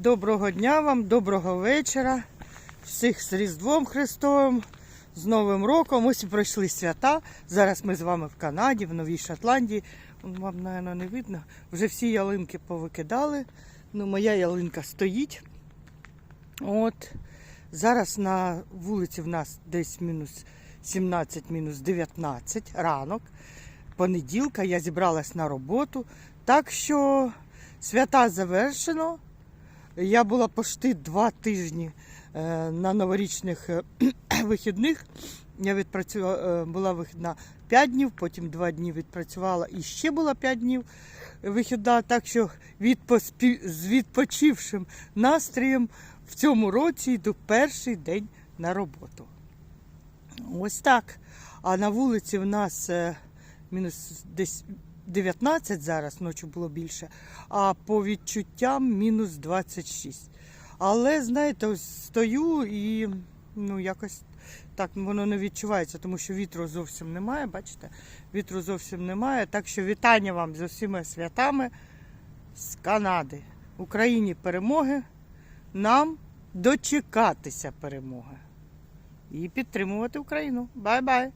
Доброго дня вам, доброго вечора. Всіх з Різдвом Христовим, з Новим роком. Ось і пройшли свята. Зараз ми з вами в Канаді, в Новій Шотландії. Вам, мабуть, не видно. Вже всі ялинки повикидали. Ну, моя ялинка стоїть. От. Зараз на вулиці в нас десь мінус 17, мінус 19 ранок. Понеділка я зібралась на роботу. Так що свята завершено. Я була почти два тижні е, на новорічних е, вихідних. Я відпрацювала, е, була вихідна 5 днів, потім 2 дні відпрацювала і ще була 5 днів вихідна. Так що відпоспі... з відпочившим настроєм в цьому році йду перший день на роботу. Ось так. А на вулиці в нас мінус десь 19 зараз, ночі було більше, а по відчуттям мінус 26. Але, знаєте, ось стою і ну, якось так воно не відчувається, тому що вітру зовсім немає, бачите? Вітру зовсім немає. Так що вітання вам з усіма святами з Канади. Україні перемоги, нам дочекатися перемоги і підтримувати Україну. Бай-бай!